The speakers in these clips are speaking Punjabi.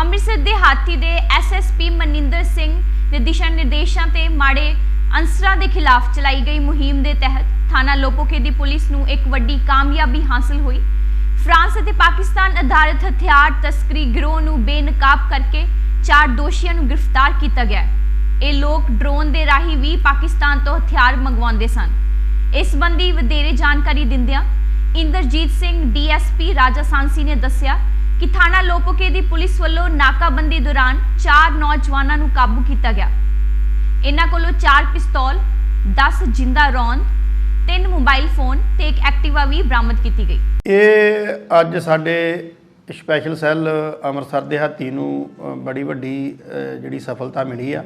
ਅੰਮ੍ਰਿਤਸਰ ਦੇ ਹਾਥੀ ਦੇ ਐਸਐਸਪੀ ਮਨਿੰਦਰ ਸਿੰਘ ਦੇ ਦਿਸ਼ਾ ਨਿਰਦੇਸ਼ਾਂ ਤੇ ਮਾੜੇ ਅੰਸਰਾਂ ਦੇ ਖਿਲਾਫ ਚਲਾਈ ਗਈ ਮੁਹਿੰਮ ਦੇ ਤਹਿਤ ਥਾਣਾ ਲੋਪੋਕੇ ਦੀ ਪੁਲਿਸ ਨੂੰ ਇੱਕ ਵੱਡੀ ਕਾਮਯਾਬੀ ਹਾਸਲ ਹੋਈ। ਫਰਾਂਸ ਅਤੇ ਪਾਕਿਸਤਾਨ ਆਧਾਰਿਤ ਹਥਿਆਰ ਤਸਕਰੀ ਗਿਰੋਹ ਨੂੰ ਬੇਨਕਾਬ ਕਰਕੇ ਚਾਰ ਦੋਸ਼ੀਆਂ ਨੂੰ ਗ੍ਰਿਫਤਾਰ ਕੀਤਾ ਗਿਆ ਇਹ ਲੋਕ ਡਰੋਨ ਦੇ ਰਾਹੀਂ ਵੀ ਪਾਕਿਸਤਾਨ ਤੋਂ ਹਥਿਆਰ ਮੰਗਵਾਉਂਦੇ ਸਨ। ਇਸ ਸੰਬੰਧੀ ਵਧੇਰੇ ਜਾਣਕਾਰੀ ਦਿੰਦਿਆਂ ਇੰਦਰਜੀਤ ਸਿੰਘ ਡੀਐਸਪੀ ਰਾਜਾ ਸਾਂਸੀ ਨੇ ਦੱਸਿਆ ਕਿ ਥਾਣਾ ਲੋਪੋਕੇ ਦੀ ਪੁਲਿਸ ਵੱਲੋਂ ਨਾਕਾਬੰਦੀ ਦੌਰਾਨ ਚਾਰ ਨੌਜਵਾਨਾਂ ਨੂੰ ਕਾਬੂ ਕੀਤਾ ਗਿਆ। ਇਹਨਾਂ ਕੋਲੋਂ ਚਾਰ ਪਿਸਤੌਲ 10 ਜਿੰਦਾ ਰੌਂਦ ਤਿੰਨ ਮੋਬਾਈਲ ਫੋਨ ਤੇ ਇੱਕ ਐਕਟਿਵਾ ਵੀ ਬਰਾਮਦ ਕੀਤੀ ਗਈ। ਇਹ ਅੱਜ ਸਾਡੇ ਸਪੈਸ਼ਲ ਸੈੱਲ ਅੰਮ੍ਰਿਤਸਰ ਦੇ ਹਾਤੀ ਨੂੰ ਅ, ਬੜੀ ਵੱਡੀ ਅ, ਜਿਹੜੀ ਸਫਲਤਾ ਮਿਲੀ ਆ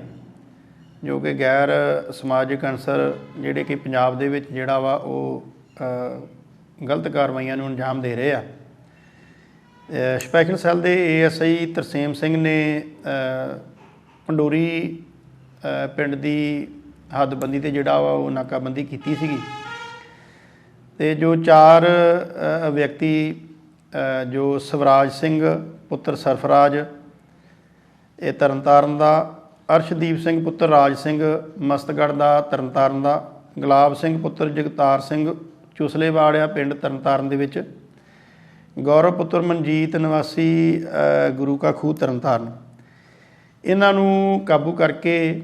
ਜੋ ਕਿ ਗੈਰ ਸਮਾਜਿਕ ਅਨਸਰ ਜਿਹੜੇ ਕਿ ਪੰਜਾਬ ਦੇ ਵਿੱਚ ਜਿਹੜਾ ਵਾ ਉਹ ਅ, ਗਲਤ ਕਾਰਵਾਈਆਂ ਨੂੰ ਅੰਜਾਮ ਦੇ ਰਹੇ ਆ। ਸਪੈਸ਼ਲ ਸੈੱਲ ਦੇ ਏਐਸਆਈ ਤਰਸੇਮ ਸਿੰਘ ਨੇ ਪੰਡੋਰੀ ਪਿੰਡ ਦੀ ਹੱਦਬੰਦੀ ਤੇ ਜਿਹੜਾ ਵਾ ਉਹ ਨਾਕਾਬੰਦੀ ਕੀਤੀ ਸੀਗੀ। ਤੇ ਜੋ ਚਾਰ ਵਿਅਕਤੀ ਜੋ ਸਵਰਾਜ ਸਿੰਘ, ਪੁੱਤਰ ਸਰਫਰਾਜ, ਇਹ ਤਰਨਤਾਰਨ ਦਾ, ਅਰਸ਼ਦੀਪ ਸਿੰਘ, ਪੁੱਤਰ ਰਾਜ ਸਿੰਘ, ਮਸਤਗੜ ਦਾ, ਤਰਨਤਾਰਨ ਦਾ, ਗੁਲਾਬ ਸਿੰਘ, ਪੁੱਤਰ ਜਗਤਾਰ ਸਿੰਘ, ਚੁਸਲੇਵਾੜਿਆ ਪਿੰਡ ਤਰਨਤਾਰਨ ਦੇ ਵਿੱਚ ਗੌਰਵ ਪੁੱਤਰ ਮਨਜੀਤ ਨਿਵਾਸੀ ਗੁਰੂ ਕਾ ਖੂਹ ਤਰਨਤਾਰਨ। ਇਹਨਾਂ ਨੂੰ ਕਾਬੂ ਕਰਕੇ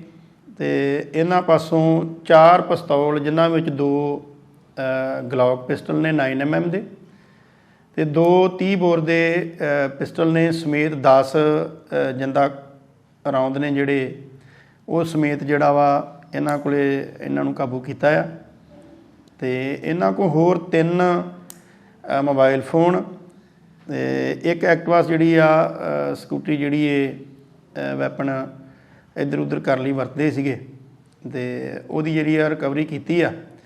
ਤੇ ਇਹਨਾਂ ਪਾਸੋਂ ਚਾਰ ਪਿਸਤੌਲ ਜਿਨ੍ਹਾਂ ਵਿੱਚ ਦੋ ਗਲੌਕ ਪਿਸਟਲ ਨੇ 9mm ਦੇ ਤੇ ਦੋ 30 ਬੋਰ ਦੇ ਪਿਸਟਲ ਨੇ ਸਮੇਤ 10 ਜਿੰਦਾ ਰੌਂਦ ਨੇ ਜਿਹੜੇ ਉਹ ਸਮੇਤ ਜਿਹੜਾ ਵਾ ਇਹਨਾਂ ਕੋਲੇ ਇਹਨਾਂ ਨੂੰ ਕਾਬੂ ਕੀਤਾ ਆ। ਤੇ ਇਹਨਾਂ ਕੋ ਹੋਰ ਤਿੰਨ ਅ, ਮੋਬਾਈਲ ਫੋਨ ਤੇ ਇੱਕ ਐਕਟਿਵਾ ਜਿਹੜੀ ਆ ਸਕੂਟੀ ਜਿਹੜੀ ਇਹ ਵੈਪਨ ਇੱਧਰ ਉੱਧਰ ਕਰਨ ਲਈ ਵਰਤਦੇ ਸੀਗੇ ਤੇ ਉਹਦੀ ਜਿਹੜੀ ਆ ਰਿਕਵਰੀ ਕੀਤੀ ਆ।